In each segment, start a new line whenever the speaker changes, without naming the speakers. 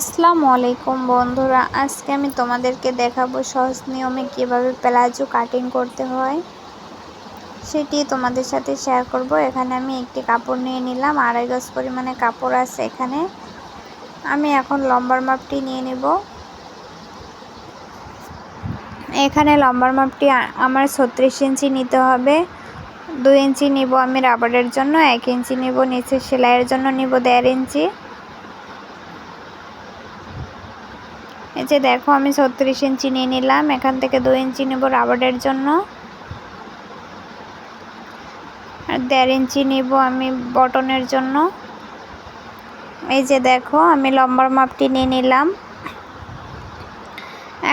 আসসালামু আলাইকুম বন্ধুরা, আজকে আমি তোমাদেরকে দেখাবো সহজ নিয়মে কীভাবে প্লাজো কাটিং করতে হয়। সেটি তোমাদের সাথে শেয়ার করব। এখানে আমি একটি কাপড় নিয়ে নিলাম, আড়াই গজ পরিমাণে কাপড় আছে এখানে। আমি এখন লম্বার মাপটি নিয়ে নেব। এখানে লম্বার মাপটি আমার ছত্রিশ ইঞ্চি নিতে হবে। দুই ইঞ্চি নিব আমি রাবারের জন্য, এক ইঞ্চি নিব নিচে সেলাইয়ের জন্য নিব দেড় ইঞ্চি। যে দেখো আমি ছত্রিশ ইঞ্চি নিয়ে নিলাম, এখান থেকে দু ইঞ্চি নেব রাবারের জন্য। আর দেড় ইঞ্চি নিব আমি বটনের জন্য। এই যে দেখো, আমি লম্বার মাপটি নিয়ে নিলাম।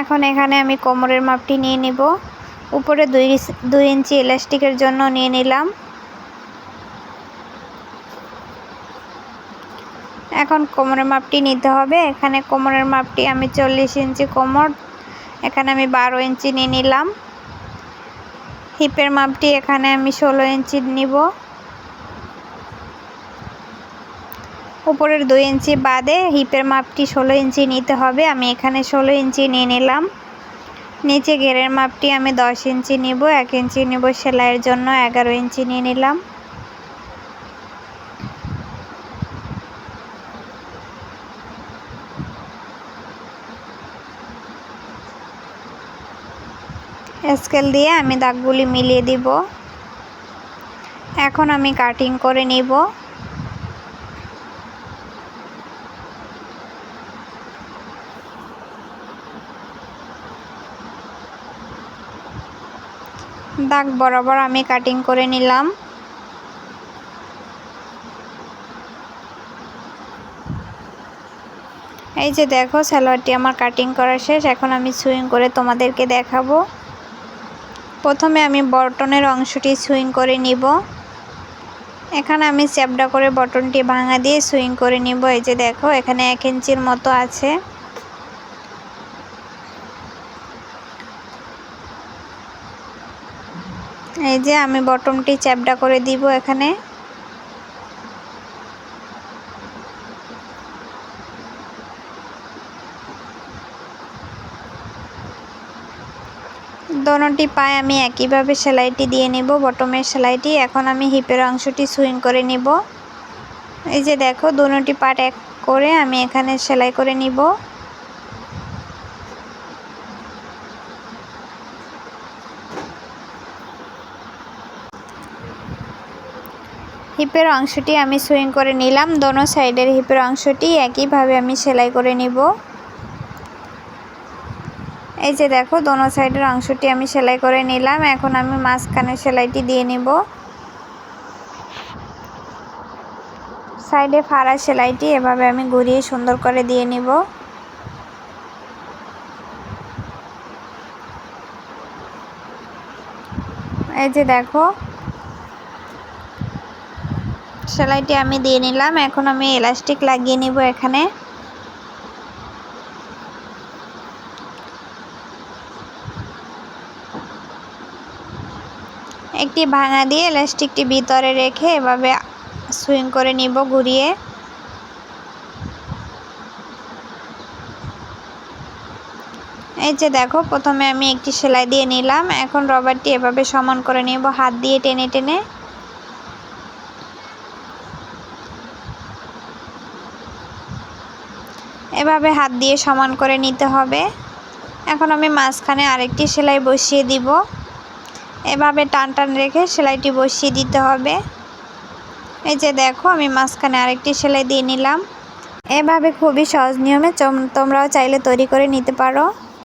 এখন এখানে আমি কোমরের মাপটি নিয়ে নিব। উপরে দুই দুই ইঞ্চি ইলাস্টিকের জন্য নিয়ে নিলাম। এখন কোমরের মাপটি নিতে হবে। এখানে কোমরের মাপটি আমি চল্লিশ ইঞ্চি কোমর। এখানে আমি বারো ইঞ্চি নিয়ে নিলাম। হিপের মাপটি এখানে আমি ষোলো ইঞ্চি নিব। উপরের দুই ইঞ্চি বাদে হিপের মাপটি ষোলো ইঞ্চি নিতে হবে। আমি এখানে ষোলো ইঞ্চি নিয়ে নিলাম। নিচে ঘেরের মাপটি আমি দশ ইঞ্চি নিব। এক ইঞ্চি নিব সেলাইয়ের জন্য। এগারো ইঞ্চি নিয়ে নিলাম। স্কেল দিয়ে আমি দাগগুলি মিলিয়ে দিব। এখন আমি কাটিং করে নিব। দাগ বরাবর আমি কাটিং করে নিলাম। এই যে দেখো, সালোয়ারটি আমার কাটিং করা শেষ। এখন আমি সুইং করে তোমাদেরকে দেখাবো। প্রথমে আমি বটনের অংশটি সুইং করে নিব। এখানে আমি চ্যাপডা করে বটনটি ভাঙা দিয়ে সুইং করে নিব। এই যে দেখো, এখানে এক ইঞ্চির মতো আছে। এই যে আমি বটনটি চ্যাপডা করে দিব এখানে। দোনোটি পায়ে আমি একইভাবে সেলাইটি দিয়ে নেব, বটমের সেলাইটি। এখন আমি হিপের অংশটি সুইং করে নিব। এই যে দেখো, দোনোটি পাট এক করে আমি এখানে সেলাই করে নিব। হিপের অংশটি আমি সুইং করে নিলাম। দোনো সাইডের হিপের অংশটি একইভাবে আমি সেলাই করে নিব। এই যে দেখো, দোনো সাইডের অংশটি আমি সেলাই করে নিলাম। এখন আমি মাঝখানে সেলাইটি দিয়ে নিব। সাইডে ফাড়া সেলাইটি এভাবে আমি ঘুরিয়ে সুন্দর করে দিয়ে নিব। এই যে দেখো, সেলাইটি আমি দিয়ে নিলাম। এখন আমি এলাস্টিক লাগিয়ে নিব এখানে। একটি ভাঙা দিয়ে ইলাস্টিকটি ভিতরে রেখে এভাবে সুইং করে নিব ঘুরিয়ে। এই যে দেখো, প্রথমে আমি একটি সেলাই দিয়ে নিলাম। এখন রবারটি এভাবে সমান করে নিব, হাত দিয়ে টেনে টেনে। এভাবে হাত দিয়ে সমান করে নিতে হবে। এখন আমি মাঝখানে আরেকটি সেলাই বসিয়ে দিব। এভাবে টান টান রেখে সেলাইটি বসিয়ে দিতে হবে। এই যে দেখো, আমি মাঝখানে আরেকটি সেলাই দিয়ে নিলাম। এভাবে খুবই সহজ নিয়মে তোমরাও চাইলে তৈরি করে নিতে পারো।